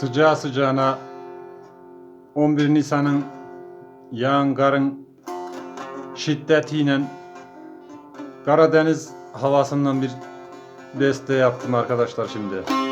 Sıcağı sıcağına 11 Nisan'ın yağan karın şiddetiyle Karadeniz havasından bir beste yaptım arkadaşlar şimdi.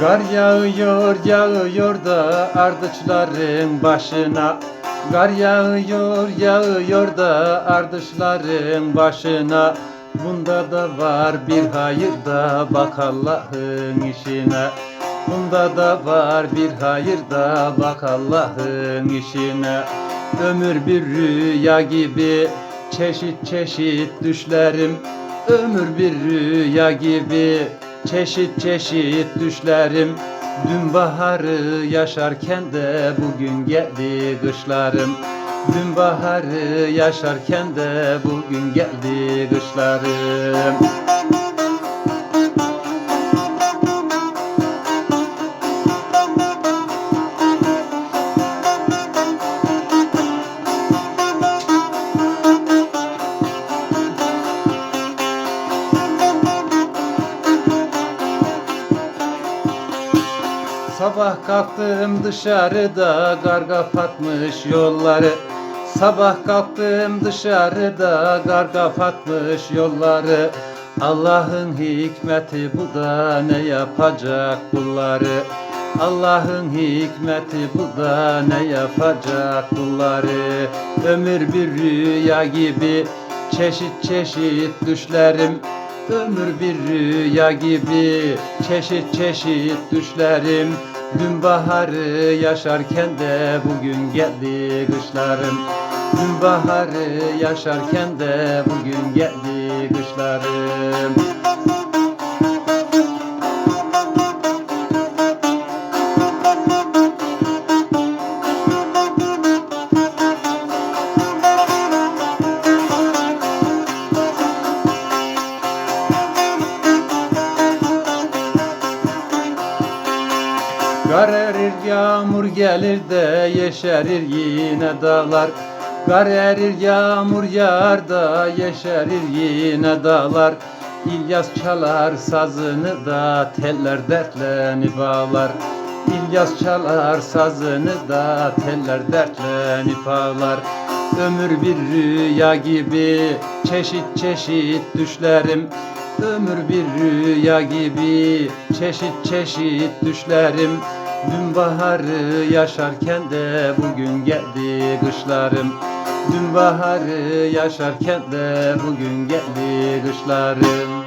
Kar yağıyor yağıyor da ardıçların başına. Kar yağıyor yağıyor da ardıçların başına. Bunda da var bir hayır da bak Allah'ın işine. Bunda da var bir hayır da bak Allah'ın işine. Ömür bir rüya gibi çeşit çeşit düşlerim. Ömür bir rüya gibi çeşit çeşit düşlerim. Dün baharı yaşarken de bugün geldi kışlarım. Dün baharı yaşarken de bugün geldi kışlarım Sabah kalktım dışarıda kar kapatmış yolları. Sabah kalktım dışarıda kar kapatmış yolları. Allah'ın hikmeti bu da ne yapacak kulları? Allah'ın hikmeti bu da ne yapacak kulları? Ömür bir rüya gibi çeşit çeşit düşlerim. Ömür bir rüya gibi çeşit çeşit düşlerim Dün baharı yaşarken de bugün geldi kışlarım Dün baharı yaşarken de bugün geldi kışlarım Kar erir yağmur gelir de yeşerir yine dağlar. Kar erir yağmur yağar da yeşerir yine dağlar. İlyas çalar sazını da teller dertlenip ağlar İlyas çalar sazını da teller dertlenip ağlar Ömür bir rüya gibi çeşit çeşit düşlerim. Ömür bir rüya gibi çeşit çeşit düşlerim Dün baharı yaşarken de bugün geldi kışlarım. Dün baharı yaşarken de bugün geldi kışlarım